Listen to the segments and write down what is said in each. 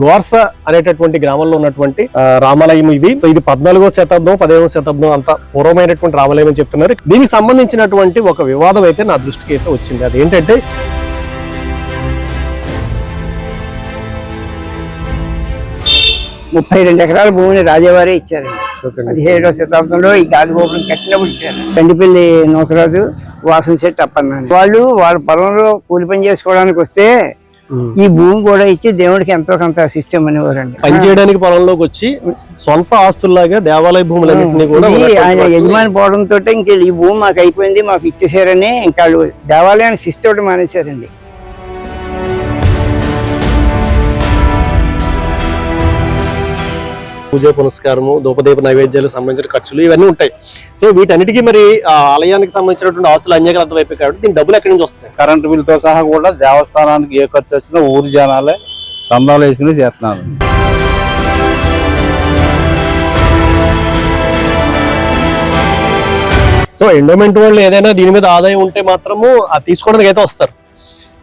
గోర్స అనేటటువంటి గ్రామంలో ఉన్నటువంటి రామాలయం ఇది. ఇది పద్నాలుగో శతాబ్దం పదిహేనవ శతాబ్దం అంత పూర్వమైనటువంటి రామాలయం అని చెప్తున్నారు. దీనికి సంబంధించినటువంటి ఒక వివాదం అయితే నా దృష్టికి అయితే వచ్చింది. అదేంటంటే ముప్పై రెండు ఎకరాల భూమిని రాజావారే ఇచ్చారండి పదిహేడవ శతాబ్దంలో ఈ గాలి గోపురం కట్టినప్పుడు ఇచ్చారు. కండిపల్లి నూకరాజు వాసన సెట్ అప్పన్నాను వాళ్ళు వాళ్ళ పొలంలో కూలి పని చేసుకోవడానికి వస్తే. ఈ భూమి కూడా ఇచ్చి దేవుడికి ఎంతో కొంత సిస్టమ్ అనేవారండి పనిచేయడానికి పొలంలోకి వచ్చి సొంత ఆస్తుల్లాగా దేవాలయ భూములన్నింటినీ కూడా ఆయన యజమాని పోవడంతో ఇంక ఈ భూమి మాకు అయిపోయింది మాకు ఇచ్చేసారని ఇంకా దేవాలయానికి శిస్తు ఇవ్వడం మానేశారండి. పూజ పునస్కారము ధూపదీప నైవేద్యాలకు సంబంధించిన ఖర్చులు ఇవన్నీ ఉంటాయి. సో వీటన్నిటికీ మరి ఆ ఆలయానికి సంబంధించినటువంటి ఆస్తులు అన్యగ్రంథం అయిపోయి కాబట్టి దీని డబ్బులు ఎక్కడి నుంచి వస్తాయి కరెంటు బిల్లుతో సహా కూడా దేవస్థానానికి ఏ ఖర్చు వచ్చినా ఊరి జనాలే సందాలు వేసుకుని చేస్తున్నారు. సో ఎండోమెంట్ వాళ్ళు ఏదైనా దీని మీద ఆదాయం ఉంటే మాత్రము అది తీసుకోవడానికి అయితే వస్తారు.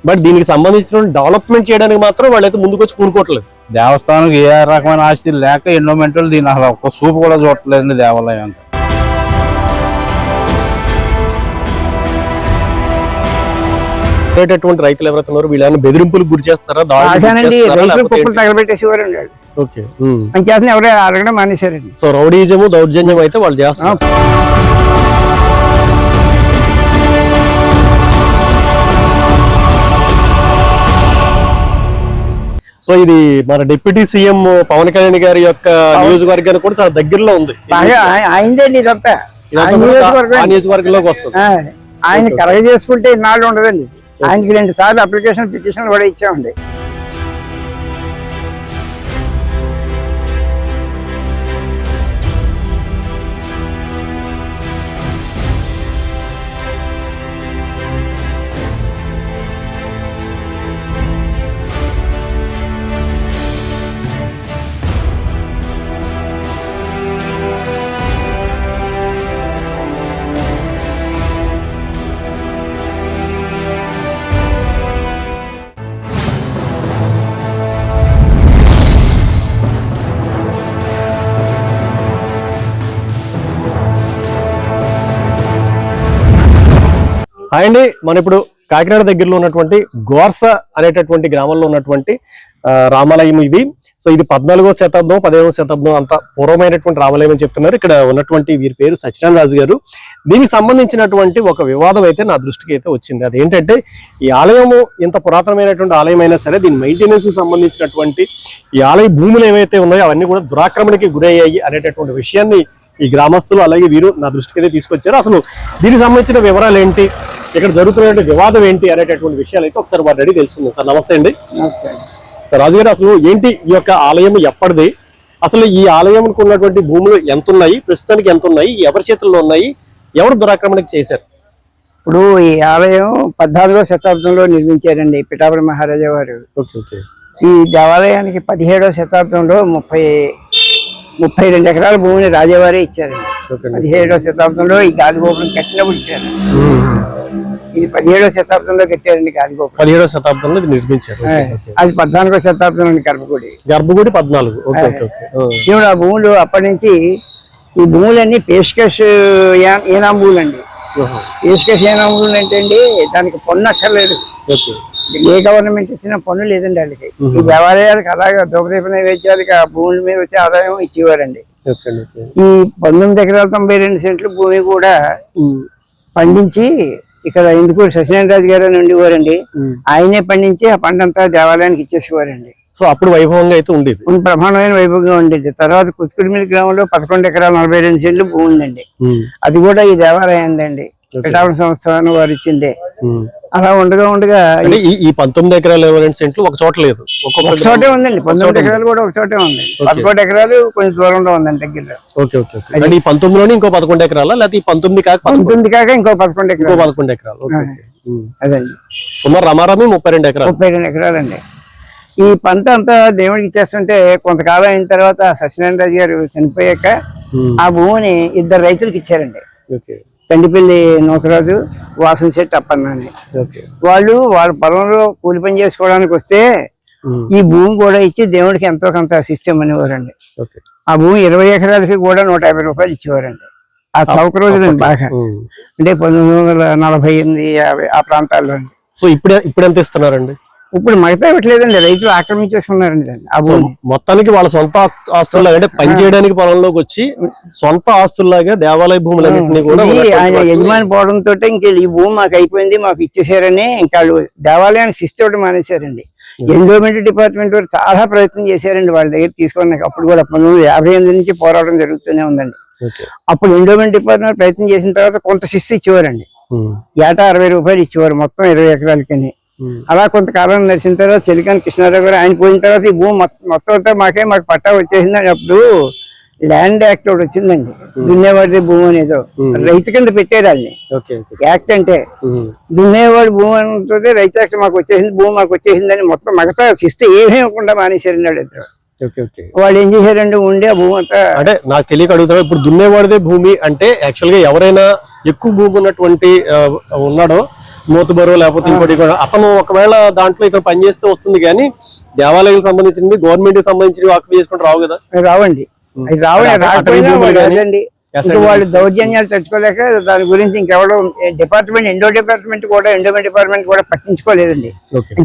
బట్ దీనికి సంబంధించిన డెవలప్మెంట్ చేయడానికి మాత్రం వాళ్ళైతే ముందుకు వచ్చి పూనుకోవట్లేదు. దేవస్థానానికి ఏ రకమైన ఆస్తి లేక ఎండోమెంటల్ దీని అసలు ఒక్క చూపు కూడా చూడట్లేదండి దేవాలయం అంటే ఉండేటటువంటి రైతులు ఎవరైతే ఉన్నారో వీళ్ళని బెదిరింపులకు గురి చేస్తారా ఎవరే అడగడం మానేశారండి. సో రౌడీజము దౌర్జన్యం అయితే వాళ్ళు చేస్తారు సో ఇది మన డిప్యూటీ సీఎం పవన్ కళ్యాణ్ గారి యొక్క నియోజకవర్గానికి కూడా చాలా దగ్గరలో ఉంది. ఇదంతా. నియోజకవర్గంలోకి వస్తుంది. ఆయన కలగ చేసుకుంటే ఇన్నాళ్ళు ఉండదండి. ఆయనకి రెండు సార్లు అప్లికేషన్ పిటిషన్ కూడా ఇచ్చామండి. హాయ్ అండి. మనం ఇప్పుడు కాకినాడ దగ్గరలో ఉన్నటువంటి గోర్స అనేటటువంటి గ్రామంలో ఉన్నటువంటి రామాలయం ఇది. సో ఇది పద్నాలుగో శతాబ్దం పదిహేనవ శతాబ్దం అంత పూర్వమైనటువంటి రామాలయం అని చెప్తున్నారు. ఇక్కడ ఉన్నటువంటి వీరి పేరు సత్యనారాయణ రాజు గారు. దీనికి సంబంధించినటువంటి ఒక వివాదం అయితే నా దృష్టికి అయితే వచ్చింది. అదేంటంటే ఈ ఆలయము ఇంత పురాతనమైనటువంటి ఆలయం అయినా సరే దీని మెయింటెనెన్స్ సంబంధించినటువంటి ఈ ఆలయ భూములు ఏవైతే ఉన్నాయో అవన్నీ కూడా దురాక్రమణకి గురయ్యాయి అనేటటువంటి విషయాన్ని ఈ గ్రామస్తులు అలాగే వీరు నా దృష్టికి అయితే తీసుకొచ్చారు. అసలు దీనికి సంబంధించిన వివరాలు ఏంటి? ఇక్కడ జరుగుతున్నటువంటి వివాదం ఏంటి అనేటటువంటి విషయాలు అయితే ఒకసారి వారిని అడిగి తెలుసుకుందాం. సార్ నమస్తే అండి. రాజుగారు అసలు ఏంటి ఈ యొక్క ఆలయం ఎప్పటిది? అసలు ఈ ఆలయంకు ఉన్నటువంటి భూములు ఎంత ఉన్నాయి ప్రస్తుతానికి ఎంత ఉన్నాయి ఎవరి చేతుల్లో ఉన్నాయి? ఎవరు దురాక్రమణకి చేశారు? ఇప్పుడు ఈ ఆలయం పద్నాలుగో శతాబ్దంలో నిర్మించారండి పిఠాపురం మహారాజా వారు. ఈ దేవాలయానికి పదిహేడవ శతాబ్దంలో ముప్పై ముప్పై రెండు ఎకరాల భూమిని రాజావారే ఇచ్చారండి. పదిహేడవ శతాబ్దంలో ఈ గాలి గోపురం కట్టినప్పుడు ఇచ్చారు. ఇది పదిహేడవ శతాబ్దంలో కట్టారండి గాలి గోపురం పదిహేడవ శతాబ్దంలో ఇది నిర్మించారు. అది పద్నాలుగో శతాబ్దంలో గర్భగుడి. గర్భగుడి పద్నాలుగు. ఓకే ఆ. భూములు అప్పటి నుంచి ఈ భూములన్నీ పేష్కష్ భూములు అండి. పేష్కష్ భూములు అంటే అండి దానికి పన్ను అక్కర్లేదు. ఏ గవర్నమెంట్ ఇచ్చిన పన్ను లేదండి వాళ్ళకి. ఈ దేవాలయాలకు అలాగే దూపదీప నైవేద్యాలకి ఆ భూముల మీద వచ్చే ఆదాయం ఇచ్చేవారండి. ఈ పంతొమ్మిది ఎకరాల తొంభై రెండు సెంట్లు భూమి కూడా పండించి ఇక్కడ ఎందుకు సత్యనారాయణ రాజు గారు అని ఉండేవారండి. ఆయనే పండించి ఆ పంటంతా దేవాలయానికి ఇచ్చేసేవారండి. సో అప్పుడు వైభవంగా అయితే ఉండేది. బ్రహ్మాండమైన వైభవంగా ఉండేది. తర్వాత కుతుకుడిమిల్లి గ్రామంలో పదకొండు ఎకరాల నలభై రెండు సెంట్లు భూమి ఉందండి. అది కూడా ఈ దేవాలయం అండి పిఠాపురం సంస్థానం వారు ఇచ్చిందే. అలా ఉండగా ఉండగా ఈ పంతొమ్మిది ఎకరాల రెండు సెంట్లు ఒక చోట లేదు. ఒక చోటే ఉందండి. పంతొమ్మిది ఎకరాలు కూడా ఒక చోటే ఉంది. పదకొండు ఎకరాలు కొంచెం దూరంలో ఉందండి దగ్గరలో. ఓకే ఓకే ఈ పంతొమ్మిదిలోని ఇంకో పదకొండు ఎకరాలా? లేకపోతే ఈ పంతొమ్మిది కాక పంతొమ్మిది కాక ఇంకో పదకొండు ఎకరాలు. పదకొండు ఎకరాలు. అదండి. సుమారు రమారమి ముప్పై రెండు ఎకరాలు. ముప్పై రెండు ఎకరాలండి. ఈ పంట అంతా దేవుడికి ఇచ్చేస్తుంటే కొంతకాలం అయిన తర్వాత సత్యనారాయణ రాజు గారు చనిపోయాక ఆ భూమిని ఇద్దరు రైతులకు ఇచ్చారండి. ఓకే తండిపల్లి నూకరాజు వాసన శెట్టి అప్పన్న అని ఓకే. వాళ్ళు వాళ్ళ పొలంలో కూలి పని చేసుకోవడానికి వస్తే ఈ భూమి కూడా ఇచ్చి దేవుడికి ఎంతో కొంత సిస్టమ్ అనేవారండి. ఆ భూమి ఇరవై ఎకరాలకి కూడా నూట యాభై రూపాయలు ఇచ్చేవారండి. ఆ చౌక రోజులు బాగా. అంటే పంతొమ్మిది వందల నలభై ఎనిమిది యాభై ఆ ప్రాంతాల్లో సో ఇప్పుడు ఇప్పుడు ఎంత ఇస్తున్నారండి? ఇప్పుడు మిగతా ఇవ్వట్లేదండి రైతులు ఆక్రమించేసుకున్నారండి. దాన్ని ఆ భూమి. మొత్తానికి వాళ్ళ సొంత ఆస్తుల్లాగా అంటే పని చేయడానికి పొలంలోకి వచ్చి సొంత ఆస్తుల్లాగా దేవాలయ భూములన్నింటినీ కూడా ఆయన యజమాని పోవడంతో ఇంక ఈ భూమి మాకు అయిపోయింది మాకు ఇచ్చేసారని ఇంకా దేవాలయానికి ఇవ్వడం మానేశారండి. ఎండోమెంట్ డిపార్ట్మెంట్ వారు చాలా ప్రయత్నం చేశారండి వాళ్ళ దగ్గర తీసుకోవడానికి. అప్పుడు కూడా పంతొమ్మిది వందల యాభై ఎనిమిది నుంచి పోరాటం జరుగుతూనే ఉందండి. అప్పుడు ఎండోమెంట్ డిపార్ట్మెంట్ ప్రయత్నం చేసిన తర్వాత కొంత శిస్తు ఇచ్చేవారండి. ఏటా అరవై రూపాయలు ఇచ్చేవారు మొత్తం ఇరవై ఎకరాలకి అలా కొంతకాలం నడిచిన తర్వాత చెలికాని కృష్ణారావు గారు ఆయన పోయిన తర్వాత ఈ భూమి మొత్తం- అంతా మాకే మాకు పట్టా వచ్చేసిందని అప్పుడు ల్యాండ్ యాక్ట్ ఒకటి వచ్చిందండి. దున్నేవాడి భూమి అనేదో. రైతు కింద ఓకే యాక్ట్ అంటే దున్నేవాడి భూమి అంటే రైతు యాక్ట్ మాకు వచ్చేసింది భూమి మాకు వచ్చేసిందని మొత్తం మగతా శిస్తే ఏమీ ఇవ్వకుండా మానేశారండి వాళ్ళు ఇద్దరు ఓకే ఓకే. వాళ్ళు ఏం చేశారండి ఉండి ఆ భూమి అంతా అంటే నాకు తెలియక అడుగుతాను ఇప్పుడు దున్నేవాడిదే భూమి అంటే యాక్చువల్గా ఎవరైనా ఎక్కువ భూమి ఉన్నటువంటి ఉన్నాడో మూతబరువు లేకపోతే ఇంకోటి కూడా. అతను ఒకవేళ దాంట్లో ఇతను పని చేస్తే వస్తుంది కానీ దేవాలయాలకు సంబంధించింది గవర్నమెంట్కి సంబంధించినవి ఆక్యుపై చేసుకుంటే రావు కదా. రావండి. రావండి వాళ్ళు. వాళ్ళు దౌర్జన్యాలు తట్టుకోలేక దాని గురించి ఇంకెవడో డిపార్ట్మెంట్ ఎండో డిపార్ట్మెంట్ కూడా ఎండోమెంట్ డిపార్ట్మెంట్ కూడా పట్టించుకోలేదండి.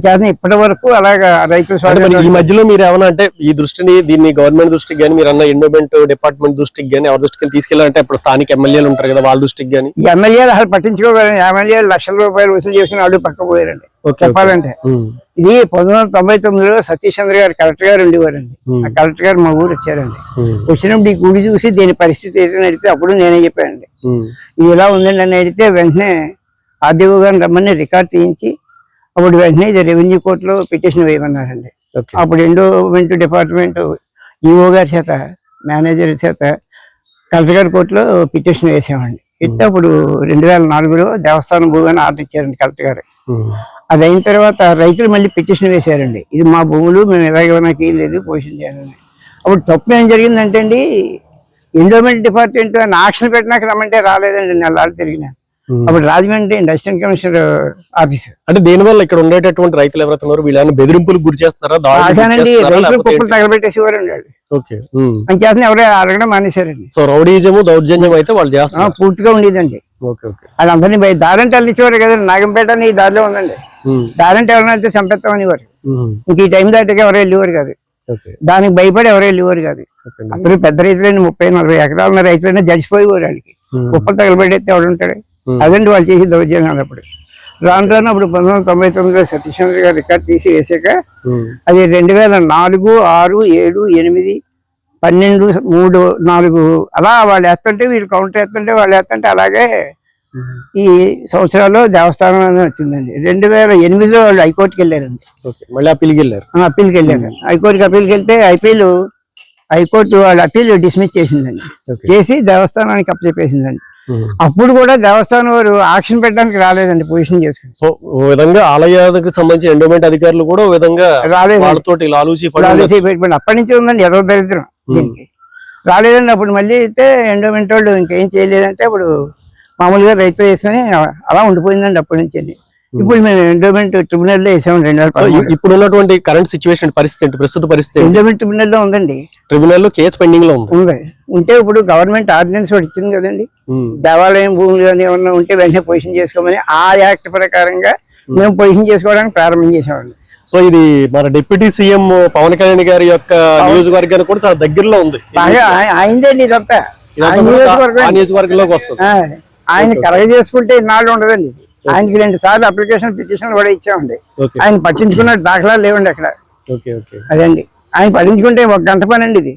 చేత ఇప్పటి వరకు అలాగా రైతుల ఈ మధ్యలో మీరు ఏమన్నా అంటే ఈ దృష్టిని దీన్ని గవర్నమెంట్ దృష్టికి కానీ మీరు అన్న ఎండోమెంట్ డిపార్ట్మెంట్ దృష్టికి కానీ ఎవరి దృష్టికి తీసుకెళ్ళాలంటే ఇప్పుడు స్థానిక ఎమ్మెల్యేలు ఉంటారు కదా వాళ్ళ దృష్టికి కానీ ఈ ఎమ్మెల్యేలు అసలు పట్టించుకోగలండి ఎమ్మెల్యేలు లక్షల రూపాయలు వసూలు చేసుకుని అడుగు పక్క పోయారండి. చెప్పాలంటే. ఇది పంతొమ్మిది వందల తొంభై తొమ్మిదిలో సతీష్ చంద్ర గారు కలెక్టర్ గారు ఉండేవారండి. ఆ కలెక్టర్ గారు మా ఊరు వచ్చారండి. వచ్చినప్పుడు ఈ గుడి చూసి దీని పరిస్థితి ఏంటని అడిగితే అప్పుడు నేనే చెప్పానండి. ఇది ఇలా ఉందండి అని అడిగితే వెంటనే ఆర్డీఓ గారిని రమ్మని రికార్డ్ తీయించి అప్పుడు వెంటనే ఇది రెవెన్యూ కోర్టులో పిటిషన్ వేయమన్నారండి. అప్పుడు ఎండోమెంట్ డిపార్ట్మెంట్ ఈఓ గారి చేత మేనేజర్ చేత కలెక్టర్ గారి కోర్టులో పిటిషన్ వేసామండి. ఇస్తే అప్పుడు రెండు వేల నాలుగులో దేవస్థానం భూమి అని ఆర్డర్ ఇచ్చారండి కలెక్టర్ గారు. అది అయిన తర్వాత రైతులు మళ్ళీ పిటిషన్ వేశారండి. ఇది మా భూములు మేము ఎలాగ నాకు లేదు పోషణ చేయాలని అప్పుడు తప్పు ఏం జరిగిందంటే అండి ఎండోమెంట్ డిపార్ట్మెంట్ ఆక్షన్ పెట్టినాక రమ్మంటే రాలేదండి నెలలు తిరిగిన. అప్పుడు రాజమండ్రి అసిస్టెంట్ కమిషనర్ ఆఫీసర్ అంటే దీని వల్ల ఇక్కడ ఉండేటటువంటి రైతులు ఎవరైతే ఉన్నారో వీళ్ళని బెదిరింపులకు గురి చేస్తున్నారా? రైతులు కుప్పలు తగలబెట్టేసేవారండి వాళ్ళు? ఓకే. అని చేత ఎవరే అడగడం మానేశారండి. సో రౌడీజము దౌర్జన్యం అయితే వాళ్ళు ఆ, చేస్తున్నారు పూర్తిగా ఉండేదండి. Okay okay. వాళ్ళందరినీ బయట దారంటే వెళ్ళించేవారు కదండి నాగంపేట అని ఈ దారిలో ఉందండి. ఉమ్, దారంటే ఎవరైనా వెళ్తే చంపేస్తామని వారు ఉమ్, ఇంక ఈ టైం దాటికి ఎవరు వెళ్ళేవారు కాదు. దానికి భయపడి ఎవరు వెళ్ళేవారు కాదు. అందరూ పెద్ద రైతులైన ముప్పై నలభై ఎకరాలు ఉన్న రైతులైనా జడిచిపోయేవారు వాళ్ళకి ఉమ్, కుప్పలు తగలబెట్టేస్తే ఎవడు ఉంటాడు? Hmm. అదండి వాళ్ళు చేసి దౌర్జన్యం అప్పుడు రాను రాను అప్పుడు పంతొమ్మిది వందల తొంభై తొమ్మిదిలో సతీశ్చంద్ర గారు రికార్డ్ తీసి వేసాక అది రెండు వేల నాలుగు ఆరు ఏడు ఎనిమిది పన్నెండు మూడు నాలుగు అలా వాళ్ళు వేస్తుంటే వీళ్ళు కౌంటర్ వేస్తుంటే వాళ్ళు వేస్తుంటే అలాగే ఈ సంవత్సరాల్లో దేవస్థానం వచ్చిందండి. రెండు వేల ఎనిమిదిలో వాళ్ళు హైకోర్టుకి వెళ్ళారండి. మళ్ళీ అప్పీల్కి వెళ్ళారు. అప్పీల్కి వెళ్ళారు. హైకోర్టుకి అప్పీల్కి వెళ్తే అప్పీల్ హైకోర్టు వాళ్ళ అప్పీల్ డిస్మిస్ చేసిందండి. చేసి దేవస్థానానికి అప్పచెప్పేసిందండి. అప్పుడు కూడా దేవస్థానం వారు ఆక్షన్ పెట్టడానికి రాలేదండి పొజిషన్ చేసుకుని. సో విధంగా ఆలయానికి సంబంధించిన ఎండోమెంట్ అధికారులు కూడా విధంగా రాలేసి పెట్టుకోండి అప్పటి నుంచి ఉందండి ఏదో దరిద్రం దీనికి. రాలేదండి అప్పుడు మళ్ళీ అయితే ఎండోమెంట్ వాళ్ళు ఇంకేం చేయలేదంటే అప్పుడు మామూలుగా రైతులు వేసుకొని అలా ఉండిపోయిందండి అప్పటి నుంచి ఇప్పుడు మేము ఎండోమెంట్ ట్రిబ్యునల్లో వేసాము రెండు వేల ఇప్పుడు ఉన్నటువంటి కరెంట్ సిచ్యువేషన్ పరిస్థితి ప్రస్తుత పరిస్థితి ఎండోమెంట్ ట్రిబ్యునల్లో ఉందండి. ట్రిబ్యునల్లో కేసు పెండింగ్లో ఉంది. ఉంటే ఇప్పుడు గవర్నమెంట్ ఆర్డినెన్స్ ఒకటి ఇచ్చింది కదండి. ఉమ్, దేవాలయం భూములు కానీ ఏమన్నా ఉంటే వెంటనే పొజిషన్ చేసుకోమని ఆ యాక్ట్ ప్రకారంగా మేము పొజిషన్ చేసుకోవడానికి ప్రారంభం చేసామండి. సో ఇది మన డిప్యూటీ సీఎం పవన్ కళ్యాణ్ గారి యొక్క నియోజకవర్గానికి కూడా చాలా దగ్గరలో ఉంది. బాగా ఆయనదండి ఇదంతా. కూడా నియోజకవర్గంలోకి వస్తుంది. ఆయన కలగ చేసుకుంటే ఇన్నాళ్ళు ఉండదండి. ఆయనకి రెండు సార్లు అప్లికేషన్ పిటిషన్ కూడా ఇచ్చామండి. ఆయన పట్టించుకున్న దాఖలాలు లేవండి అక్కడ. అదండి. ఆయన పట్టించుకుంటే ఒక గంట పని అండి ఇది.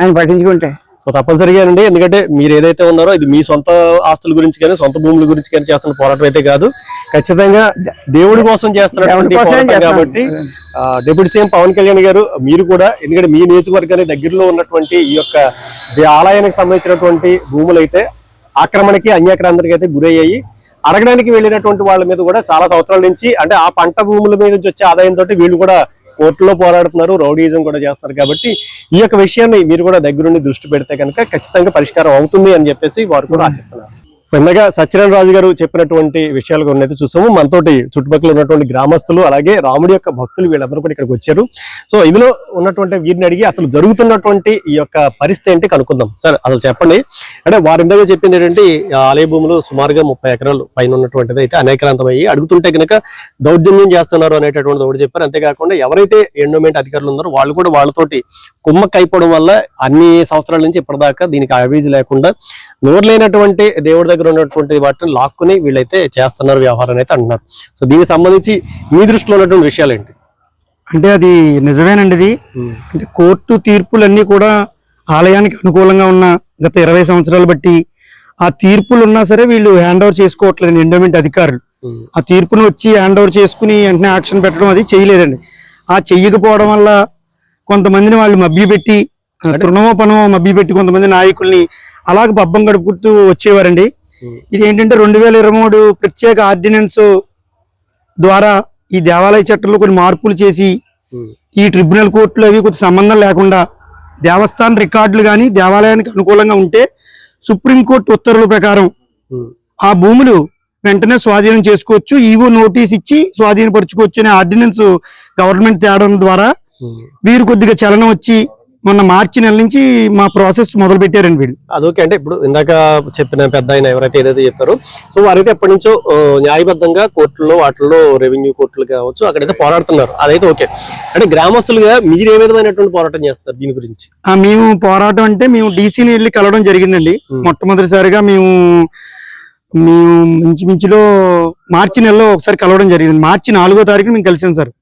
ఆయన పట్టించుకుంటే. సో తప్పనిసరిగా అండి. ఎందుకంటే మీరు ఏదైతే ఉన్నారో ఇది మీ సొంత ఆస్తుల గురించి కానీ సొంత భూముల గురించి కానీ చేస్తున్న పోరాటం అయితే కాదు. ఖచ్చితంగా దేవుడి కోసం చేస్తున్నటువంటి పోరాటం. కాబట్టి డిప్యూటీ సీఎం పవన్ కళ్యాణ్ గారు మీరు కూడా ఎందుకంటే మీ నియోజకవర్గానికి దగ్గరలో ఉన్నటువంటి ఈ యొక్క ఆలయానికి సంబంధించినటువంటి భూములు అయితే ఆక్రమణకి అన్యాక్రాంతికి అయితే గురయ్యాయి. అడగడానికి వెళ్ళినటువంటి వాళ్ళ మీద కూడా చాలా సంవత్సరాల నుంచి అంటే ఆ పంట భూముల మీద నుంచి వచ్చే ఆదాయంతో వీళ్ళు కూడా కోర్టులో పోరాడుతున్నారు రౌడీజం కూడా చేస్తున్నారు కాబట్టి ఈ యొక్క విషయాన్ని మీరు కూడా దగ్గరుండి దృష్టి పెడితే కనుక ఖచ్చితంగా పరిష్కారం అవుతుంది అని చెప్పేసి వారు కూడా ఆశిస్తున్నారు. ఇందాక సత్యనారాయణ రాజు గారు చెప్పినటువంటి విషయాలు కొన్ని చూసాము. మనతోటి చుట్టుపక్కల ఉన్నటువంటి గ్రామస్తులు అలాగే రాముడి యొక్క భక్తులు వీళ్ళందరూ కూడా ఇక్కడికి వచ్చారు. సో ఇందులో ఉన్నటువంటి వీరిని అడిగి అసలు జరుగుతున్నటువంటి ఈ యొక్క పరిస్థితి ఏంటి కనుక్కుందాం. సార్ అసలు చెప్పండి. అంటే వారి ఇందాక చెప్పింది ఏంటంటే ఆలయ భూములు సుమారుగా ముప్పై ఎకరాలు పైన ఉన్నటువంటిది అయితే అనేకరాంతమయ్యి అడుగుతుంటే కనుక దౌర్జన్యం చేస్తున్నారు అనేటటువంటి ఒకటి చెప్పారు. అంతేకాకుండా ఎవరైతే ఎండోమెంట్ అధికారులు ఉన్నారో వాళ్ళు కూడా వాళ్ళతోటి కుమ్మక్ అయిపోవడం వల్ల అన్ని సంవత్సరాల నుంచి ఇప్పటిదాకా దీనికి అవిజ్ లేకుండా నోరు లేనటువంటి దేవుడి దగ్గర ఉన్నటువంటి వాటిని లాక్కుని వీళ్ళైతే చేస్తున్నారు వ్యవహారం అయితే అంటున్నారు. సో దీనికి సంబంధించి మీ దృష్టిలో ఉన్నటువంటి విషయాలు ఏంటి? అంటే అది నిజమేనండి ఇది. అంటే కోర్టు తీర్పులన్నీ కూడా ఆలయానికి అనుకూలంగా ఉన్న గత ఇరవై సంవత్సరాలు బట్టి ఆ తీర్పులు ఉన్నా సరే వీళ్ళు హ్యాండ్ ఓవర్ చేసుకోవట్లేదు ఎండోమెంట్ అధికారులు. ఆ తీర్పును వచ్చి హ్యాండ్ ఓవర్ చేసుకుని వెంటనే యాక్షన్ పెట్టడం అది చేయలేదండి. ఆ చెయ్యకపోవడం వల్ల కొంతమందిని వాళ్ళు మభ్యపెట్టి తృణమో పనమో మభ్యపెట్టి కొంతమంది నాయకుల్ని అలాగ పబ్బం గడుపుతూ వచ్చేవారండి. ఇది ఏంటంటే రెండు వేల ఇరవై మూడు ప్రత్యేక ఆర్డినెన్స్ ద్వారా ఈ దేవాలయ చట్టంలో కొన్ని మార్పులు చేసి ఈ ట్రిబ్యునల్ కోర్టులు అవి కొంత సంబంధం లేకుండా దేవస్థాన రికార్డులు కానీ దేవాలయానికి అనుకూలంగా ఉంటే సుప్రీంకోర్టు ఉత్తర్వుల ప్రకారం ఆ భూములు వెంటనే స్వాధీనం చేసుకోవచ్చు ఈవో నోటీస్ ఇచ్చి స్వాధీనపరచుకోవచ్చు అనే ఆర్డినెన్స్ గవర్నమెంట్ తేడం ద్వారా వీరు కొద్దిగా చలనం వచ్చి మొన్న మార్చి నెల నుంచి మా ప్రాసెస్ మొదలు పెట్టారండి వీళ్ళు అదొకే అంటే ఇప్పుడు ఇందాక చెప్పిన పెద్ద ఆయన ఎవరైతే ఏదైతే చెప్పారో సో వారైతే ఎప్పటి నుంచో న్యాయబద్ధంగా కోర్టుల్లో వాటిల్లో రెవెన్యూ కోర్టులు కావచ్చు అక్కడైతే పోరాడుతున్నారు. అదైతే ఓకే. అంటే గ్రామస్తులుగా మీరు ఏ విధమైనటువంటి పోరాటం చేస్తారు దీని గురించి? ఆ మేము పోరాటం అంటే మేము డీసీని వెళ్ళి కలవడం జరిగిందండి. మొట్టమొదటిసారిగా మేము మేము ఇంచుమించులో మార్చి నెలలో ఒకసారి కలవడం జరిగింది. మార్చి నాలుగో తారీఖున మేము కలిసాం సార్.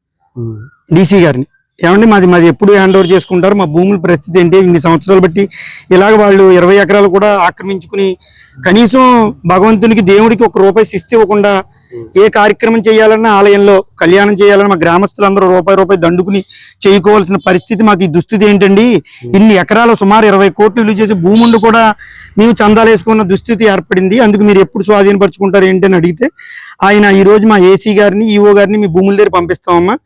డీసీ గారిని. ఏమండి మాది మాది ఎప్పుడు హ్యాండ్ ఓవర్ చేసుకుంటారు? మా భూముల పరిస్థితి ఏంటి? ఇన్ని సంవత్సరాలు బట్టి ఇలాగ వాళ్ళు ఇరవై ఎకరాలు కూడా ఆక్రమించుకుని కనీసం భగవంతునికి దేవుడికి ఒక రూపాయి శిస్తి ఇవ్వకుండా ఏ కార్యక్రమం చేయాలన్నా ఆలయంలో కళ్యాణం చేయాలన్నా మా గ్రామస్తులందరూ రూపాయి రూపాయి దండుకుని చేయకోవాల్సిన పరిస్థితి మాకు ఈ దుస్థితి ఏంటండి? ఇన్ని ఎకరాలు సుమారు ఇరవై కోట్లు ఇల్లు చేసి భూమి కూడా మేము చందాలు వేసుకున్న దుస్థితి ఏర్పడింది. అందుకు మీరు ఎప్పుడు స్వాధీనపరుచుకుంటారు ఏంటి అని అడిగితే ఆయన ఈరోజు మా ఏసీ గారిని ఈఓ గారిని మీ భూముల దగ్గర పంపిస్తామమ్మా.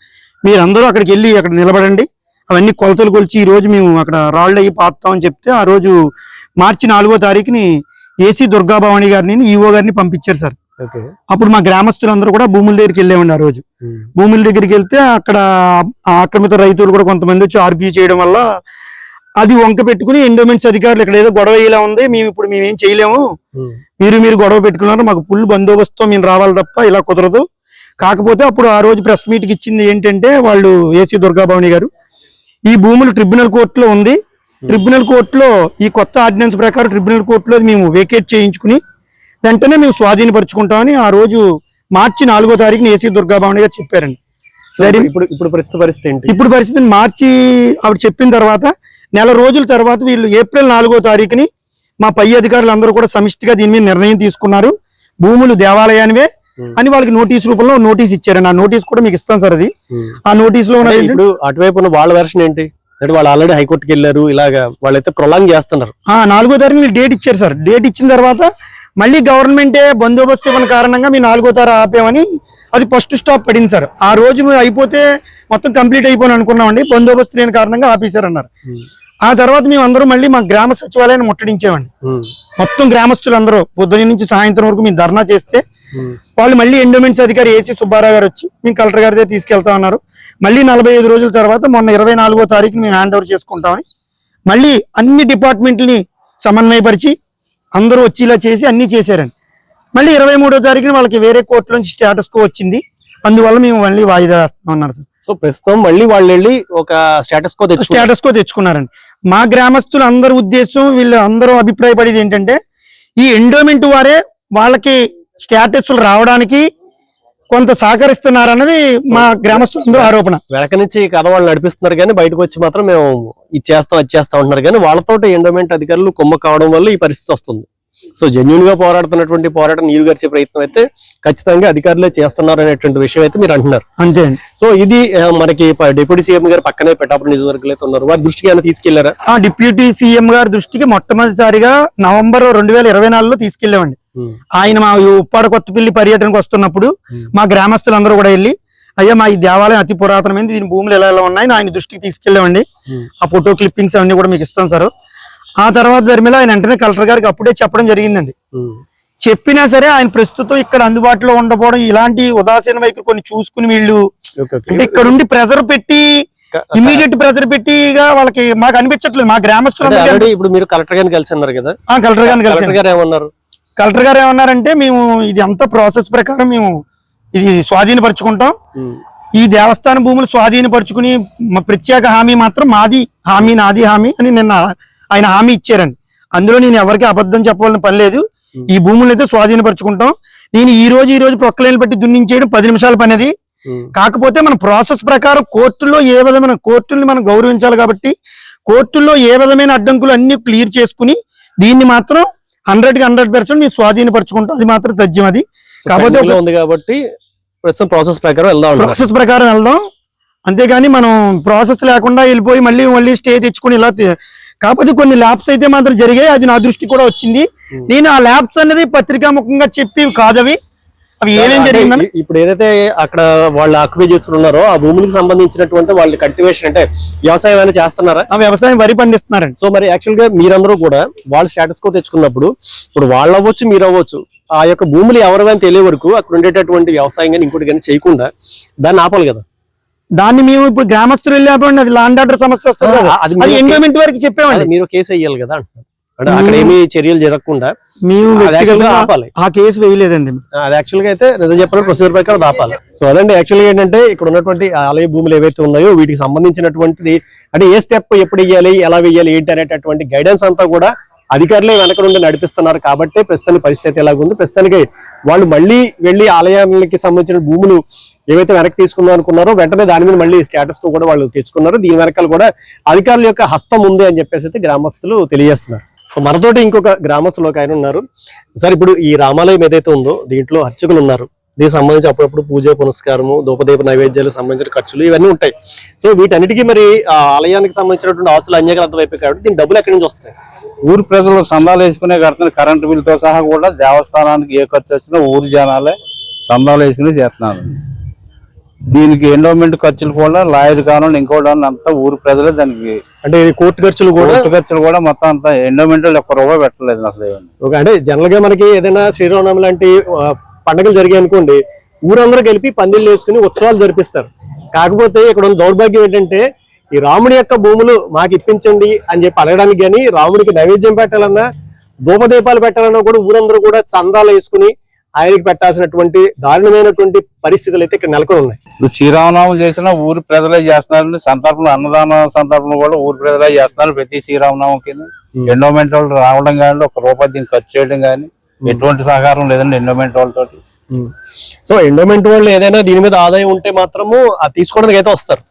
మీరందరూ అక్కడికి వెళ్ళి అక్కడ నిలబడండి. అవన్నీ కొలతలు కొలిచి ఈ రోజు మేము అక్కడ రాళ్ళు అయ్యి పాతామని చెప్తే ఆ రోజు మార్చి నాలుగో తారీఖుని ఏసీ దుర్గాభవాని గారిని ఈఓ గారిని పంపించారు సార్. అప్పుడు మా గ్రామస్తులందరూ కూడా భూముల దగ్గరికి వెళ్ళామండి ఆ రోజు. భూముల దగ్గరికి వెళ్తే అక్కడ ఆక్రమిత రైతులు కూడా కొంతమంది వచ్చి ఆర్గ్యూ చేయడం వల్ల అది వంక పెట్టుకుని ఎండోమెంట్స్ అధికారులు ఇక్కడ ఏదో గొడవ ఇలా ఉంది మేము ఇప్పుడు మేమేం చేయలేము. మీరు మీరు గొడవ పెట్టుకున్నారు మాకు ఫుల్ బందోబస్తుతో మేము రావాలి తప్ప ఇలా కుదరదు. కాకపోతే అప్పుడు ఆ రోజు ప్రెస్ మీట్కి ఇచ్చింది ఏంటంటే వాళ్ళు ఏసీ దుర్గాభవాని గారు. ఈ భూములు ట్రిబ్యునల్ కోర్టులో ఉంది. ట్రిబ్యునల్ కోర్టులో ఈ కొత్త ఆర్డినెన్స్ ప్రకారం ట్రిబ్యునల్ కోర్టులో మేము వేకేట్ చేయించుకుని వెంటనే మేము స్వాధీనపరుచుకుంటామని ఆ రోజు మార్చి నాలుగో తారీఖున ఏసీ దుర్గాభవాని గారు చెప్పారండి. సో ఇప్పుడు ఇప్పుడు పరిస్థితి పరిస్థితి ఏంటి? ఇప్పుడు పరిస్థితి మార్చి ఆవిడ చెప్పిన తర్వాత నెల రోజుల తర్వాత వీళ్ళు ఏప్రిల్ నాలుగో తారీఖుని మా పై అధికారులు అందరూ కూడా సమిష్టిగా దీని మీద నిర్ణయం తీసుకున్నారు. భూములు దేవాలయానివే అని వాళ్ళకి నోటీస్ రూపంలో నోటీస్ ఇచ్చారండి ఆ నోటీస్ కూడా మీకు ఇస్తాను సార్ అది. ఆ నోటీస్లో ఇప్పుడు అటువైపు ఉన్న వాళ్ళ వెర్షన్ ఏంటి? అంటే వాళ్ళు ఆల్రెడీ హైకోర్టుకి వెళ్ళారు ఇలాగా వాళ్ళైతే ప్రొలాంగ్ చేస్తున్నారు. ఆ నాలుగో తారీఖు మీరు డేట్ ఇచ్చారు సార్. డేట్ ఇచ్చిన తర్వాత మళ్ళీ గవర్నమెంటే బందోబస్తు ఇవ్వని కారణంగా మీ నాలుగో తారీఖు ఆపామని అది ఫస్ట్ స్టాప్ పడింది సార్. ఆ రోజు అయిపోతే మొత్తం కంప్లీట్ అయిపోయి అనుకున్నామండి. బందోబస్తు లేని కారణంగా ఆపేశారన్నారు. ఆ తర్వాత మేము అందరూ మళ్ళీ మా గ్రామ సచివాలయాన్ని ముట్టడించామండి. మొత్తం గ్రామస్తులందరూ పొద్దున నుంచి సాయంత్రం వరకు మేము ధర్నా చేస్తే వాళ్ళు మళ్ళీ ఎండోమెంట్స్ అధికారి ఏసీ సుబ్బారావు గారు వచ్చి మేము కలెక్టర్ గారి దగ్గర తీసుకెళ్తా ఉన్నారు మళ్ళీ నలభై ఐదు రోజుల తర్వాత మొన్న ఇరవై నాలుగో తారీఖు మేము హ్యాండ్ ఓవర్ చేసుకుంటామని మళ్ళీ అన్ని డిపార్ట్మెంట్ని సమన్వయపరిచి అందరూ వచ్చేలా చేసి అన్ని చేశారండి మళ్ళీ ఇరవై మూడో తారీఖున వాళ్ళకి వేరే కోర్టు నుంచి స్టేటస్ కో వచ్చింది. అందువల్ల మేము మళ్ళీ వాయిదా వేస్తాం అన్నారు సార్. సో ప్రస్తుతం మళ్ళీ వాళ్ళు వెళ్ళి ఒక స్టేటస్ కో స్టేటస్ కో తెచ్చుకున్నారండి. మా గ్రామస్తులు అందరి ఉద్దేశం వీళ్ళు అందరూ అభిప్రాయపడేది ఏంటంటే ఈ ఎండోమెంట్ వారే వాళ్ళకి స్టేటస్ రావడానికి కొంత సహకరిస్తున్నారన్నది మా గ్రామస్తులందరూ ఆరోపణ. వెనక నుంచి కథ వాళ్ళు నడిపిస్తున్నారు కానీ బయటకు వచ్చి మాత్రం మేము ఇది చేస్తాం అది చేస్తాం అంటున్నారు కానీ వాళ్ళతో ఎండోమెంట్ అధికారులు కొమ్మ కావడం వల్ల ఈ పరిస్థితి వస్తుంది. సో జెన్యున్గా పోరాడుతున్నటువంటి పోరాటం నీరు గడిచే ప్రయత్నం అయితే ఖచ్చితంగా అధికారులే చేస్తున్నారు అనేటువంటి విషయం అయితే మీరు అంటున్నారు. అంతే సో ఇది మనకి డిప్యూటీ సీఎం గారు పక్కనే పెట్టాపురం నియోజకవర్గంలో అయితే ఉన్నారు. వారి దృష్టికి ఏమైనా తీసుకెళ్ళారా? ఆ డిప్యూటీ సీఎం గారి దృష్టికి మొట్టమొదటిసారిగా నవంబర్ రెండు వేల ఇరవై నాలుగులో తీసుకెళ్ళామండి. ఆయన మా ఉప్పాడ కొత్తపల్లి పర్యటనకు వస్తున్నప్పుడు మా గ్రామస్తులందరూ కూడా వెళ్ళి అయ్యా మా ఈ దేవాలయం అతి పురాతనమైంది దీని భూములు ఎలా ఎలా ఉన్నాయి ఆయన దృష్టికి తీసుకెళ్ళామండి. ఆ ఫోటో క్లిప్పింగ్స్ అవన్నీ కూడా మీకు ఇస్తాం సార్. ఆ తర్వాత ధర్మిలో ఆయన వెంటనే కలెక్టర్ గారికి అప్పుడే చెప్పడం జరిగిందండి. చెప్పినా సరే ఆయన ప్రస్తుతం ఇక్కడ అందుబాటులో ఉండకపోవడం ఇలాంటి ఉదాసీన వైఖరి కొన్ని చూసుకుని వీళ్ళు ఇక్కడ ఉండి ప్రెజర్ పెట్టి ఇమీడియట్ ప్రెజర్ పెట్టిగా వాళ్ళకి మాకు అనిపించట్లేదు. మా గ్రామస్తులు ఇప్పుడు మీరు కలెక్టర్ గారిని కలిసి అన్నారు కదా. కలెక్టర్ గారిని కలిసి ఏమన్నారు? కలెక్టర్ గారు ఏమన్నారంటే మేము ఇది అంతా ప్రాసెస్ ప్రకారం మేము ఇది స్వాధీనపరుచుకుంటాం. ఈ దేవస్థాన భూములు స్వాధీనపరుచుకుని మా ప్రత్యేక హామీ మాత్రం మాది హామీ నాది హామీ అని నిన్న ఆయన హామీ ఇచ్చారండి. అందులో నేను ఎవరికి అబద్ధం చెప్పాలని పని లేదు. ఈ భూములను అయితే స్వాధీనపరుచుకుంటాం. నేను ఈ రోజు ఈ రోజు ప్రొక్కలేని బట్టి దున్నించేయడం పది నిమిషాల పని అది. కాకపోతే మన ప్రాసెస్ ప్రకారం కోర్టుల్లో ఏ విధమైన కోర్టుల్ని మనం గౌరవించాలి కాబట్టి కోర్టుల్లో ఏ విధమైన అడ్డంకులు అన్ని క్లియర్ చేసుకుని దీన్ని మాత్రం హండ్రెడ్కి హండ్రెడ్ పర్సెంట్ మేము స్వాధీనపరచుకుంటాం అది మాత్రం తథ్యం అది. కాకపోతే ఉంది కాబట్టి ప్రస్తుతం ప్రాసెస్ ప్రకారం వెళ్దాం. ప్రాసెస్ ప్రకారం వెళ్దాం. అంతేగాని మనం ప్రాసెస్ లేకుండా వెళ్ళిపోయి మళ్ళీ మళ్ళీ స్టే తెచ్చుకుని ఇలా కాకపోతే కొన్ని ల్యాబ్స్ అయితే మాత్రం జరిగాయి. అది నా దృష్టి కూడా వచ్చింది. నేను ఆ ల్యాబ్స్ అనేది పత్రికాముఖంగా చెప్పి కాదవి. అవి ఏమేం ఇ- ఇప్పుడు ఏదైతే అక్కడ వాళ్ళు ఆక్యుపై చేస్తున్నారో ఆ భూములకు సంబంధించినటువంటి వాళ్ళు కల్టివేషన్ అంటే వ్యవసాయం అనేది చేస్తున్నారా? ఆ వ్యవసాయం వరి పండిస్తున్నారండి. సో మరి యాక్చువల్గా మీరందరూ కూడా వాళ్ళ స్టేటస్ కో తెచ్చుకున్నప్పుడు ఇప్పుడు వాళ్ళు అవ్వచ్చు మీరు అవ్వచ్చు ఆ యొక్క భూములు ఎవరు అని తెలియ వరకు అక్కడ ఉండేటటువంటి వ్యవసాయం కానీ ఇంకోటి కానీ చేయకుండా దాన్ని ఆపాలి కదా? దాన్ని మేము ఇప్పుడు గ్రామస్తులు వెళ్ళామండి అది లాండ్ ఆర్డర్ సమస్య వస్తుంది కదా. అది ఎండోమెంట్ వరకు చెప్పామండి. మీరు కేసు వేయాలి కదా. అంటే అక్కడ ఏమీ చర్యలు జరగకుండా మేము ఆపాలి. ఆ కేసు వేయలేదండి. అది యాక్చువల్గా అయితే నిజం చెప్పిన ప్రొసీజర్ ప్రకారం దాపాలి సో అదండి యాక్చువల్గా ఏంటంటే ఇక్కడ ఉన్నటువంటి ఆలయ భూములు ఏవైతే ఉన్నాయో వీటికి సంబంధించినటువంటిది అంటే ఏ స్టెప్ ఎప్పుడు వేయాలి ఎలా వేయాలి ఏంటి అనేటటువంటి గైడెన్స్ అంతా కూడా అధికారులే వెనక నుండి నడిపిస్తున్నారు కాబట్టి ప్రస్తుతానికి పరిస్థితి ఎలాగుంది. ప్రస్తుతానికి వాళ్ళు మళ్ళీ వెళ్ళి ఆలయాలకి సంబంధించిన భూములు ఏవైతే వెనక్కి తీసుకుందాం అనుకున్నారో వెంటనే దాని మీద మళ్ళీ స్టేటస్ కూడా వాళ్ళు తెచ్చుకున్నారు. దీని వెనకాల కూడా అధికారుల యొక్క హస్తం ఉంది అని చెప్పేసి అయితే గ్రామస్తులు తెలియజేస్తున్నారు. మనతోటి ఇంకొక గ్రామస్తులు ఒక ఆయన ఉన్నారు. సార్ ఇప్పుడు ఈ రామాలయం ఏదైతే ఉందో దీంట్లో అర్చకులు ఉన్నారు. దీనికి సంబంధించి అప్పుడప్పుడు పూజ పునస్కారము దూపదీప నైవేద్యాలకు సంబంధించిన ఖర్చులు ఇవన్నీ ఉంటాయి. సో వీటన్నిటికీ మరి ఆ ఆలయానికి సంబంధించినటువంటి ఆస్తులు అన్యగ్రంథం అయిపోయి కాబట్టి దీని డబ్బులు ఎక్కడి నుంచి వస్తాయి ఊరు ప్రజలు సందాలు వేసుకునే కడుతున్న కరెంటు బిల్లుతో సహా కూడా దేవస్థానానికి ఏ ఖర్చు వచ్చినా ఊరు జనాలే సందాలు వేసుకుని చేస్తున్నారు. దీనికి ఎండోమెంట్ ఖర్చులు కూడా లాయర్ కావాలని ఇంకోటి అంతా ఊరు ప్రజలే దానికి అంటే కోర్టు ఖర్చులు కూడా కోర్టు ఖర్చులు కూడా మొత్తం అంతా ఎండోమెంట్ ఒక్క రూపాయి పెట్టలేదు అసలు అంటే జనరల్గా మనకి ఏదైనా శ్రీరామనవమి లాంటి పండగలు జరిగాయి అనుకోండి ఊరందరూ కలిపి పందిళ్ళు వేసుకుని ఉత్సవాలు జరిపిస్తారు. కాకపోతే ఇక్కడ ఉన్న దౌర్భాగ్యం ఏంటంటే ఈ రాముడి యొక్క భూములు మాకు ఇప్పించండి అని చెప్పి అడగడానికి కానీ రాముడికి నైవేద్యం పెట్టాలన్నా ధూపదీపాలు పెట్టాలన్నా కూడా ఊరందరూ కూడా చందాలు వేసుకుని ఆయనకి పెట్టాల్సినటువంటి దారుణమైనటువంటి పరిస్థితులు అయితే ఇక్కడ నెలకొని ఉన్నాయి. ఇప్పుడు శ్రీరామనామం చేసినా ఊరు ప్రజలే చేస్తున్నారు సంతర్పణ అన్నదాన సంతర్పణ కూడా ఊరు ప్రజలే చేస్తున్నారు. ప్రతి శ్రీరామనామం కింద ఎండోమెంట్ వాళ్ళు రావడం కానీ ఒక రూపాయి దీనికి ఖర్చు చేయడం కానీ ఎటువంటి సహకారం లేదండి ఎండోమెంట్ వాళ్ళతోటి. సో ఎండోమెంట్ వాళ్ళు ఏదైనా దీని మీద ఆదాయం ఉంటే మాత్రము అది తీసుకోవడానికి అయితే వస్తారు.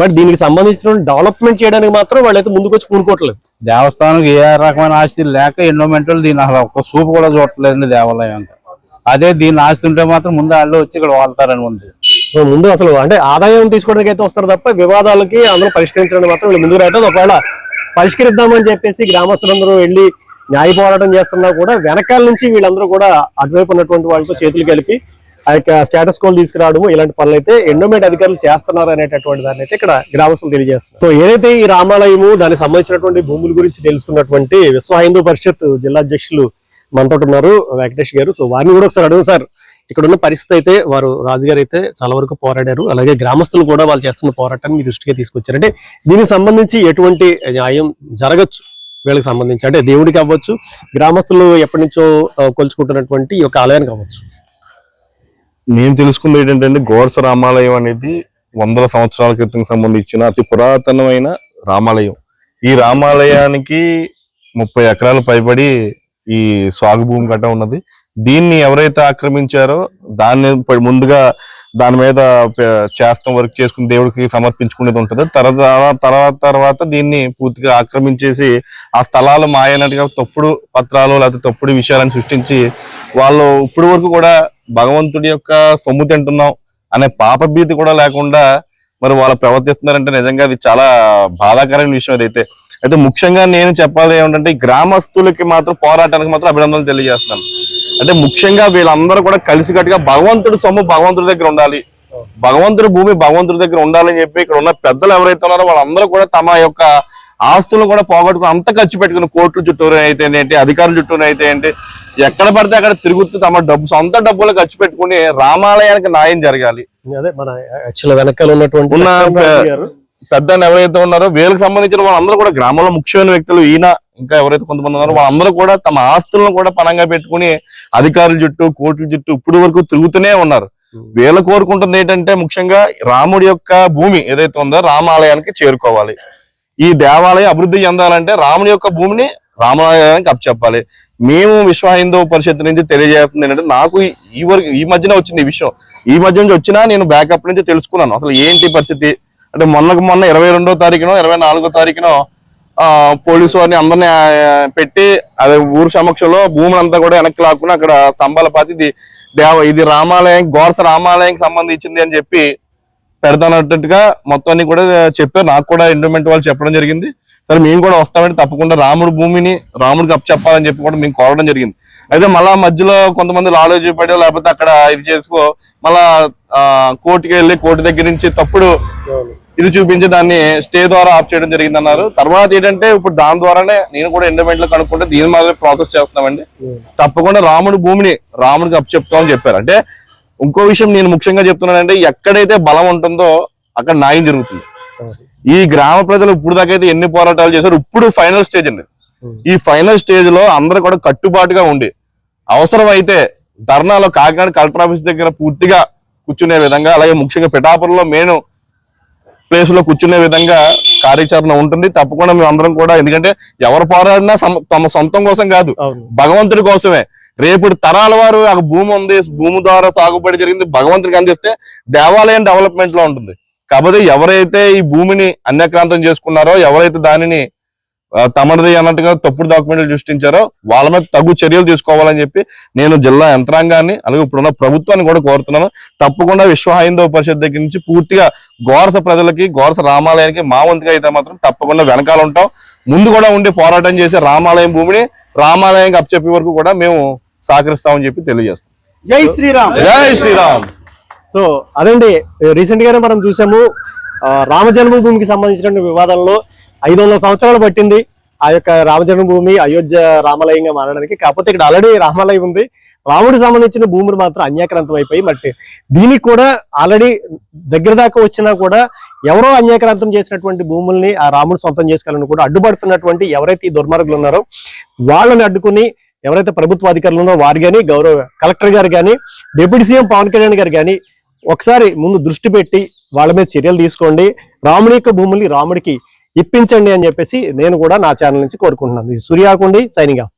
బట్ దీనికి సంబంధించిన డెవలప్మెంట్ చేయడానికి మాత్రం వాళ్ళైతే ముందుకు వచ్చి పూనుకోవట్లేదు. దేవస్థానం ఏ రకమైన ఆస్తి లేక ఎండోమెంట్ వాళ్ళు దీని అసలు ఒక చూపు కూడా చూడట్లేదండి దేవాలయం అదే దీన్ని ఆస్తుంటే మాత్రం ముందు వాళ్ళు వచ్చి ఇక్కడ వాళ్తారని ఉంది. ముందు అసలు అంటే ఆదాయం తీసుకోవడానికి అయితే వస్తారు తప్ప వివాదాలకి అందరూ పరిష్కరించడానికి మాత్రం వీళ్ళు ముందుకు రావటం ఒకవేళ పరిష్కరిద్దామని చెప్పేసి గ్రామస్తులందరూ వెళ్ళి న్యాయ పోరాటం చేస్తున్నా కూడా వెనకాల నుంచి వీళ్ళందరూ కూడా అటువైపు ఉన్నటువంటి వాళ్ళతో చేతులు కలిపి ఆ యొక్క స్టేటస్ కోల్ తీసుకురావడము ఇలాంటి పనులు అయితే ఎండోమెంట్ అధికారులు చేస్తున్నారు అనేటటువంటి దాన్ని అయితే ఇక్కడ గ్రామస్తులు తెలియజేస్తున్నారు. సో ఏదైతే ఈ రామాలయము దానికి సంబంధించినటువంటి భూముల గురించి తెలుసుకున్నటువంటి విశ్వ హిందూ పరిషత్ జిల్లా అధ్యక్షులు మనతో ఉన్నారు వెంకటేష్ గారు. సో వారిని కూడా ఒకసారి అడుగు సార్. ఇక్కడ ఉన్న పరిస్థితి అయితే వారు రాజుగారు అయితే చాలా వరకు పోరాడారు. అలాగే గ్రామస్తులు కూడా వాళ్ళు చేస్తున్న పోరాటాన్ని మీ దృష్టికి తీసుకొచ్చారంటే దీనికి సంబంధించి ఎటువంటి న్యాయం జరగచ్చు? వీళ్ళకి సంబంధించి అంటే దేవుడికి అవ్వచ్చు గ్రామస్తులు ఎప్పటి నుంచో కొలుచుకుంటున్నటువంటి ఈ యొక్క ఆలయానికి అవ్వచ్చు. నేను తెలుసుకుంది ఏంటంటే గోర్స రామాలయం అనేది వందల సంవత్సరాల క్రితం సంబంధించిన అతి పురాతనమైన రామాలయం. ఈ రామాలయానికి ముప్పై ఎకరాలు పైబడి ఈ సాగు భూమి గట్ట ఉన్నది. దీన్ని ఎవరైతే ఆక్రమించారో దాన్ని ముందుగా దాని మీద చేస్తాం వర్క్ చేసుకుని దేవుడికి సమర్పించుకునేది ఉంటుంది. తర్వాత తర్వాత తర్వాత దీన్ని పూర్తిగా ఆక్రమించేసి ఆ స్థలాలు మాయనట్టుగా తప్పుడు పత్రాలు లేకపోతే తప్పుడు విషయాలను సృష్టించి వాళ్ళు ఇప్పుడు వరకు కూడా భగవంతుడి యొక్క సొమ్ము తింటున్నాం అనే పాప భీతి కూడా లేకుండా మరి వాళ్ళు ప్రవర్తిస్తున్నారంటే నిజంగా అది చాలా బాధాకరమైన విషయం అదైతే. అయితే ముఖ్యంగా నేను చెప్పాలి ఏమిటంటే గ్రామస్తులకి మాత్రం పోరాటానికి మాత్రం అభినందనలు తెలియజేస్తున్నాను అంటే ముఖ్యంగా వీళ్ళందరూ కూడా కలిసికట్టుగా భగవంతుడి సొమ్ము భగవంతుడి దగ్గర ఉండాలి భగవంతుడి భూమి భగవంతుడి దగ్గర ఉండాలని చెప్పి ఇక్కడ ఉన్న పెద్దలు ఎవరైతే ఉన్నారో వాళ్ళందరూ కూడా తమ యొక్క ఆస్తులను కూడా పోగొట్టుకుని అంత ఖర్చు పెట్టుకుని కోర్టుల చుట్టూరు అయితే ఏంటి అధికారుల చుట్టూరు అయితే ఏంటి ఎక్కడ పడితే అక్కడ తిరుగుతూ తమ డబ్బు సొంత డబ్బులు ఖర్చు పెట్టుకుని రామాలయానికి న్యాయం జరగాలి అదే మన యాక్చువల్ వెనకాల ఉన్నటువంటి. పెద్ద ఎవరైతే ఉన్నారో వీళ్ళకి సంబంధించిన వాళ్ళందరూ కూడా గ్రామంలో ముఖ్యమైన వ్యక్తులు ఈయన ఇంకా ఎవరైతే కొంతమంది ఉన్నారో వాళ్ళందరూ కూడా తమ ఆస్తులను కూడా పణంగా పెట్టుకుని అధికారుల చుట్టూ కోర్టుల చుట్టూ ఇప్పుడు వరకు తిరుగుతూనే ఉన్నారు. వీళ్ళ కోరుకుంటుంది ఏంటంటే ముఖ్యంగా రాముడి యొక్క భూమి ఏదైతే ఉందో రామాలయానికి చేరుకోవాలి. ఈ దేవాలయం అభివృద్ధి చెందాలంటే రాముడి యొక్క భూమిని రామాలయానికి అప్పచెప్పాలి. మేము విశ్వ హిందూ పరిషత్ నుంచి తెలియజేస్తుంది ఏంటంటే నాకు ఈ- ఈ వరకు ఈ మధ్యన వచ్చింది ఈ విషయం. ఈ మధ్య నుంచి వచ్చినా నేను బ్యాకప్ నుంచి తెలుసుకున్నాను. అసలు ఏంటి పరిస్థితి? అంటే మొన్నకు మొన్న ఇరవై రెండో తారీఖునో ఇరవై నాలుగో తారీఖునో ఆ, పోలీసు వారిని అందరినీ పెట్టి అదే ఊరు సమక్షంలో భూములంతా కూడా వెనక్కి లాక్కుని అక్కడ స్తంభాల పాతి ఇది దేవ ఇది రామాలయం గోర్స రామాలయానికి సంబంధించింది అని చెప్పి పెడతానట్టుగా మొత్తం అన్ని కూడా చెప్పారు. నాకు కూడా ఇండోమెంట్ వాళ్ళు చెప్పడం జరిగింది. సరే మేము కూడా వస్తామంటే తప్పకుండా రాముడు భూమిని రాముడికి అప్పచెప్పాలని చెప్పి కూడా మేము కోరడం జరిగింది. అయితే మళ్ళా మధ్యలో కొంతమంది లాలో చూపాడో లేకపోతే అక్కడ ఇది చేసుకో మళ్ళా కోర్టుకి వెళ్ళి కోర్టు దగ్గర నుంచి తప్పుడు ఇది చూపించి దాన్ని స్టే ద్వారా ఆఫ్ చేయడం జరిగింది అన్నారు తర్వాత ఏంటంటే ఇప్పుడు దాని ద్వారానే నేను కూడా ఎండోమెంట్లో కనుక్కుంటే దీని మీద ప్రాసెస్ చేస్తున్నామండి. తప్పకుండా రాముడి భూమిని రాముడికి అప్పచెప్తామని చెప్పారు. అంటే ఇంకో విషయం నేను ముఖ్యంగా చెప్తున్నానంటే ఎక్కడైతే బలం ఉంటుందో అక్కడ న్యాయం జరుగుతుంది. ఈ గ్రామ ప్రజలు ఇప్పుడు దాకా అయితే ఎన్ని పోరాటాలు చేశారు ఇప్పుడు ఫైనల్ స్టేజ్ అండి. ఈ ఫైనల్ స్టేజ్లో అందరూ కూడా కట్టుబాటుగా ఉండి అవసరం అయితే ధర్నాలో కాకినాడ కలెక్టర్ ఆఫీస్ దగ్గర పూర్తిగా కూర్చునే విధంగా అలాగే ముఖ్యంగా పిఠాపురంలో మెయిన్ ప్లేస్లో కూర్చునే విధంగా కార్యాచరణ ఉంటుంది. తప్పకుండా మేము అందరం కూడా ఎందుకంటే ఎవరు పోరాడినా తమ సొంతం కోసం కాదు భగవంతుడి కోసమే. రేపు తరాల వారు ఆ భూమి ఉంది భూమి ద్వారా సాగుబడి జరిగింది భగవంతుడికి అందిస్తే దేవాలయం డెవలప్మెంట్లో ఉంటుంది. కాకపోతే ఎవరైతే ఈ భూమిని అన్యక్రాంతం చేసుకున్నారో ఎవరైతే దానిని తమది అన్నట్టుగా తప్పుడు డాక్యుమెంట్లు సృష్టించారో వాళ్ళ మీద తగు చర్యలు తీసుకోవాలని చెప్పి నేను జిల్లా యంత్రాంగాన్ని అలాగే ఇప్పుడున్న ప్రభుత్వాన్ని కూడా కోరుతున్నాను. తప్పకుండా విశ్వ హైందవ పరిషత్ దగ్గర నుంచి పూర్తిగా గోరస ప్రజలకి గోరస రామాలయానికి మా వంతుగా అయితే మాత్రం తప్పకుండా వెనకాల ఉంటాం. ముందు కూడా ఉండి పోరాటం చేసే రామాలయం భూమిని రామాలయానికి అప్పచెప్పే వరకు కూడా మేము సహకరిస్తామని చెప్పి తెలియజేస్తాం జై శ్రీరామ్. జై శ్రీరామ్. సో అదండి రీసెంట్ గానే మనం చూసాము రామ జన్మభూమికి సంబంధించిన వివాదంలో ఐదు వందల సంవత్సరాలు పట్టింది ఆ యొక్క రామజన్మభూమి అయోధ్య రామాలయంగా మారడానికి కాకపోతే ఇక్కడ ఆల్రెడీ రామాలయం ఉంది. రాముడికి సంబంధించిన భూములు మాత్రం అన్యాక్రాంతం అయిపోయి మట్టి దీనికి కూడా ఆల్రెడీ దగ్గర దాకా వచ్చినా కూడా ఎవరో అన్యాక్రాంతం చేసినటువంటి భూముల్ని ఆ రాముడు సొంతం చేసుకోవాలని కూడా అడ్డుపడుతున్నటువంటి ఎవరైతే ఈ దుర్మార్గులు ఉన్నారో వాళ్ళని అడ్డుకుని ఎవరైతే ప్రభుత్వ అధికారులు ఉన్నారో వారు కానీ గౌరవ కలెక్టర్ గారు కానీ డిప్యూటీ సీఎం పవన్ కళ్యాణ్ గారు కానీ ఒకసారి ముందు దృష్టి పెట్టి వాళ్ళ మీద చర్యలు తీసుకోండి. రాముడి యొక్క భూముల్ని రాముడికి ఇప్పించండి అని చెప్పేసి నేను కూడా నా ఛానల్ నుంచి కోరుకుంటున్నాను. ఇది సూర్యాకుండి సైనింగ్ ఆఫ్